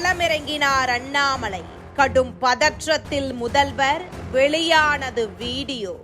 களமிறங்கினார் அண்ணாமலை. கடும் பதற்றத்தில் முதல்வர் வெளியானது வீடியோ.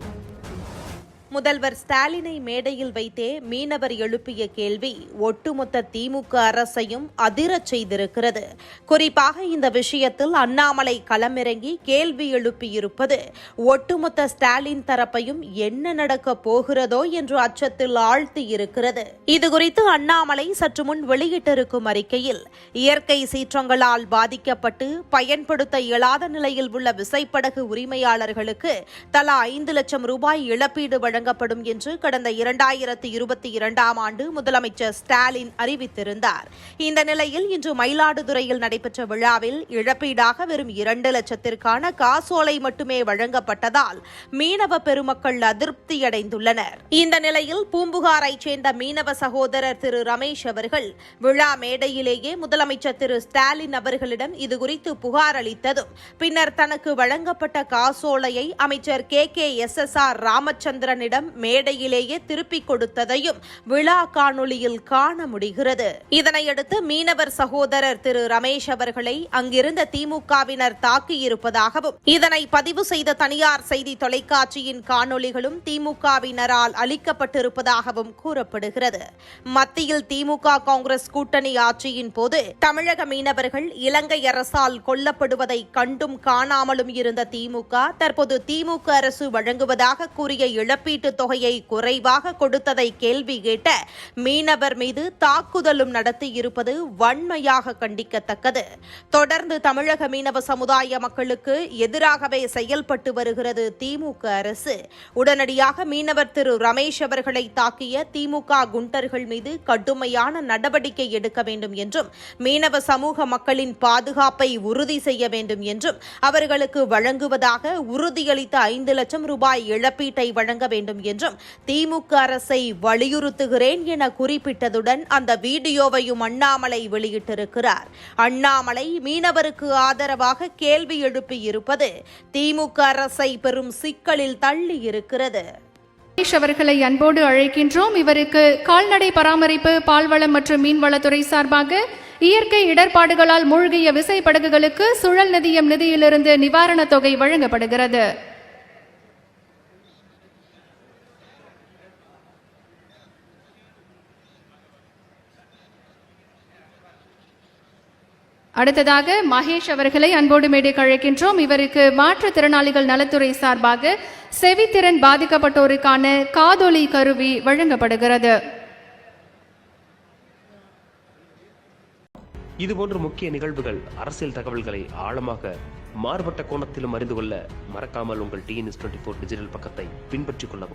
முதல்வர் ஸ்டாலினை மேடையில் வைத்தே மீனவர் எழுப்பிய கேள்வி ஒட்டுமொத்த திமுக அரசையும் அதிரச் செய்திருக்கிறது. குறிப்பாக இந்த விஷயத்தில் அண்ணாமலை களமிறங்கி கேள்வி எழுப்பியிருப்பது ஒட்டுமொத்த ஸ்டாலின் தரப்பையும் என்ன நடக்கப் போகிறதோ என்று அச்சத்தில் ஆழ்த்தி இருக்கிறது இதுகுறித்து அண்ணாமலை சற்று முன் வெளியிட்டிருக்கும் அறிக்கையில் இயற்கை சீற்றங்களால் பாதிக்கப்பட்டு பயன்படுத்த இயலாத நிலையில் உள்ள விசைப்படகு உரிமையாளர்களுக்கு தலா ஐந்து லட்சம் ரூபாய் இழப்பீடு வழங்கப்படும் என்று கடந்த இரண்டாயிரத்தி இருபத்தி இரண்டாம் ஆண்டு முதலமைச்சர் ஸ்டாலின் அறிவித்திருந்தார். இந்த நிலையில் இன்று மயிலாடுதுறையில் நடைபெற்ற விழாவில் இழப்பீடாக வெறும் இரண்டு லட்சத்திற்கான காசோலை மட்டுமே வழங்கப்பட்டதால் மீனவ பெருமக்கள் அதிருப்தியடைந்துள்ளனர். இந்த நிலையில் பூம்புகாரைச் சேர்ந்த மீனவ சகோதரர் திரு ரமேஷ் அவர்கள் விழா மேடையிலேயே முதலமைச்சர் திரு ஸ்டாலின் அவர்களிடம் இதுகுறித்து புகார் அளித்ததும் பின்னர் தனக்கு வழங்கப்பட்ட காசோலையை அமைச்சர் K K S S R Ramachandran ராமச்சந்திரனிடம் மேடையிலேயே திருப்பிக் கொடுத்ததையும் விழா காணொளியில் காண முடிகிறது. இதனையடுத்து மீனவர் சகோதரர் திரு ரமேஷ் அவர்களை அங்கிருந்த திமுகவினர் தாக்கியிருப்பதாகவும் இதனை பதிவு செய்த தனியார் செய்தி தொலைக்காட்சியின் காணொளிகளும் திமுகவினரால் அளிக்கப்பட்டிருப்பதாகவும் கூறப்படுகிறது. மத்தியில் திமுக காங்கிரஸ் கூட்டணி ஆட்சியின் போது தமிழக மீனவர்கள் இலங்கை அரசால் கொல்லப்படுவதை கண்டும் காணாமலும் இருந்த திமுக தற்போது திமுக அரசு வழங்குவதாக கூறிய இழப்பீடு இழப்பீட்டு தொகையை குறைவாக கொடுத்ததை கேள்வி கேட்ட மீனவர் மீது தாக்குதலும் நடத்தியிருப்பது வன்மையாக கண்டிக்கத்தக்கது. தொடர்ந்து தமிழக மீனவ சமுதாய மக்களுக்கு எதிராகவே செயல்பட்டு வருகிறது திமுக அரசு. உடனடியாக மீனவர் திரு ரமேஷ் அவர்களை தாக்கிய திமுக குண்டர்கள் மீது கடுமையான நடவடிக்கை எடுக்க வேண்டும் என்றும் மீனவ சமூக மக்களின் பாதுகாப்பை உறுதி செய்ய வேண்டும் என்றும் அவர்களுக்கு வழங்குவதாக உறுதியளித்த ஐந்து லட்சம் ரூபாய் இழப்பீட்டை வழங்க வேண்டும் என்றும் திமுக அரசை வலியுறுத்துகிறேன் என குறிப்பிட்டதுடன் அந்த வீடியோவையும் அண்ணாமலை வெளியிட்டிருக்கிறார். அண்ணாமலை மீனவருக்கு ஆதரவாக கேள்வி எழுப்பியிருப்பது திமுக அரசை பெரும் சிக்கலில் தள்ளி இருக்கிறது அவர்களை அன்போடு அழைக்கின்றோம். இவருக்கு கால்நடை பராமரிப்பு பால்வளம் மற்றும் மீன்வளத்துறை சார்பாக இயற்கை இடர்பாடுகளால் மூழ்கிய விசைப்படகுகளுக்கு சுழல் நிதியம் நிதியிலிருந்து நிவாரணத் தொகை வழங்கப்படுகிறது. அடுத்ததாக மகேஷ் அவர்களை அன்போடு மேடைக்கு அழைக்கின்றோம். இவருக்கு மாற்றுத்திறனாளிகள் நலத்துறை சார்பாக செவித்திறன் பாதிக்கப்பட்டோருக்கான காதொலி கருவி வழங்கப்படுகிறது. இதுபோன்ற முக்கிய நிகழ்வுகள் அரசியல் தகவல்களை ஆழமாக மாறுபட்ட கோணத்திலும் அறிந்து கொள்ள மறக்காமல் உங்கள் டிஎன்எஸ் டுவெண்ட்டி ஃபோர் டிஜிட்டல் பக்கத்தை பின்பற்றிக் கொள்ளவும்.